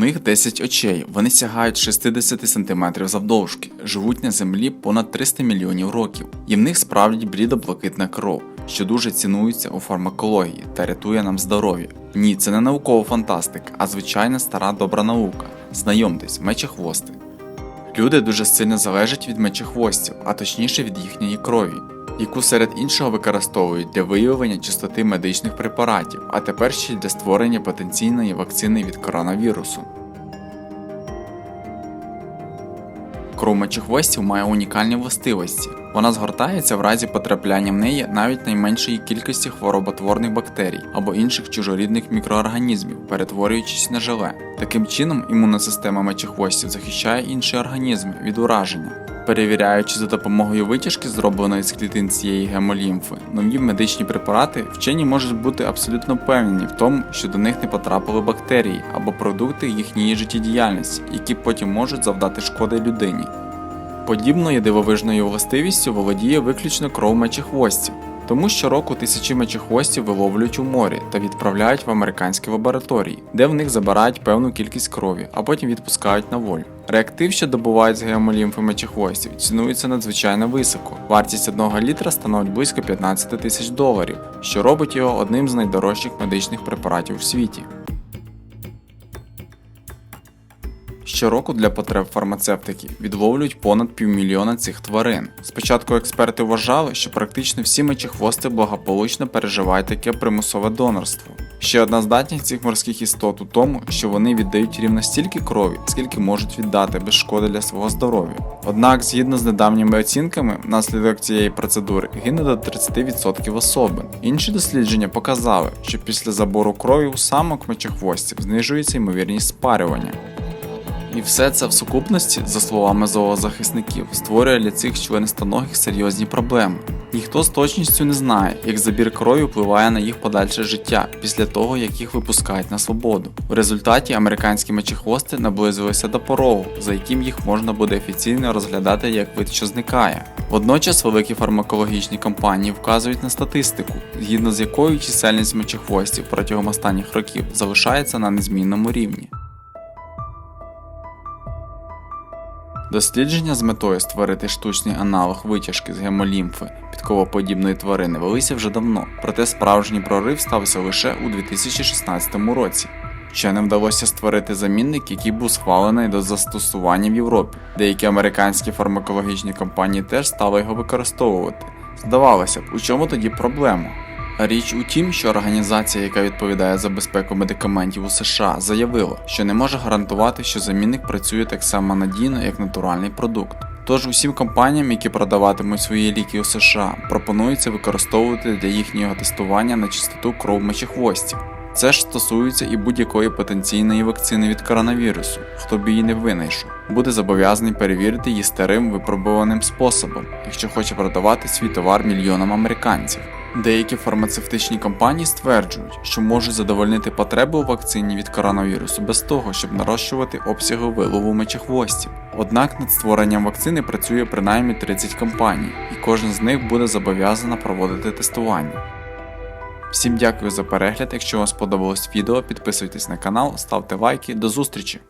10 очей. Вони сягають 60 см завдовжки, живуть на землі понад 300 мільйонів років, і в них справді блідо-блакитна кров, що дуже цінується у фармакології та рятує нам здоров'я. Ні, це не наукова фантастика, а звичайна стара добра наука. Знайомтесь, мечехвости. Люди дуже сильно залежать від мечехвостів, а точніше від їхньої крові, яку серед іншого використовують для виявлення чистоти медичних препаратів, а тепер ще й для створення потенційної вакцини від коронавірусу. Кров мечехвостів має унікальні властивості. Вона згортається в разі потрапляння в неї навіть найменшої кількості хвороботворних бактерій або інших чужорідних мікроорганізмів, перетворюючись на желе. Таким чином, імунна система мечехвостів захищає інші організми від ураження. Перевіряючи за допомогою витяжки, зробленої з клітин цієї гемолімфи, нові медичні препарати, вчені можуть бути абсолютно впевнені в тому, що до них не потрапили бактерії або продукти їхньої життєдіяльності, які потім можуть завдати шкоди людині. Подібною дивовижною властивістю володіє виключно кров мечехвостів, тому щороку тисячі мечехвостів виловлюють у морі та відправляють в американські лабораторії, де в них забирають певну кількість крові, а потім відпускають на волю. Реактив, що добувають з гемолімфи мечехвостів, цінується надзвичайно високо. Вартість одного літра становить близько 15 тисяч доларів, що робить його одним з найдорожчих медичних препаратів у світі. Щороку для потреб фармацевтики відловлюють понад півмільйона цих тварин. Спочатку експерти вважали, що практично всі мечехвости благополучно переживають таке примусове донорство. Ще одна здатність цих морських істот у тому, що вони віддають рівно стільки крові, скільки можуть віддати без шкоди для свого здоров'я. Однак, згідно з недавніми оцінками, внаслідок цієї процедури гине до 30% особин. Інші дослідження показали, що після забору крові у самок мечехвостів знижується ймовірність спарювання. І все це в сукупності, за словами зоозахисників, створює для цих членистоногих серйозні проблеми. Ніхто з точністю не знає, як забір крові впливає на їх подальше життя після того, як їх випускають на свободу. В результаті американські мечехвости наблизилися до порогу, за яким їх можна буде офіційно розглядати як вид, що зникає. Водночас великі фармакологічні компанії вказують на статистику, згідно з якою чисельність мечехвостів протягом останніх років залишається на незмінному рівні. Дослідження з метою створити штучний аналог витяжки з гемолімфи підковоподібної тварини велися вже давно, проте справжній прорив стався лише у 2016 році. Вченим вдалося створити замінник, який був схвалений до застосування в Європі. Деякі американські фармакологічні компанії теж стали його використовувати. Здавалося б, у чому тоді проблема? Річ у тім, що організація, яка відповідає за безпеку медикаментів у США, заявила, що не може гарантувати, що замінник працює так само надійно, як натуральний продукт. Тож усім компаніям, які продаватимуть свої ліки у США, пропонується використовувати для їхнього тестування на чистоту кров мечехвостів. Це ж стосується і будь-якої потенційної вакцини від коронавірусу, хто б її не винайшов, буде зобов'язаний перевірити її старим випробуваним способом, якщо хоче продавати свій товар мільйонам американців. Деякі фармацевтичні компанії стверджують, що можуть задовольнити потреби у вакцині від коронавірусу без того, щоб нарощувати обсяги вилову мечехвостів. Однак над створенням вакцини працює принаймні 30 компаній, і кожен з них буде зобов'язана проводити тестування. Всім дякую за перегляд. Якщо вам сподобалось відео, підписуйтесь на канал, ставте лайки. До зустрічі!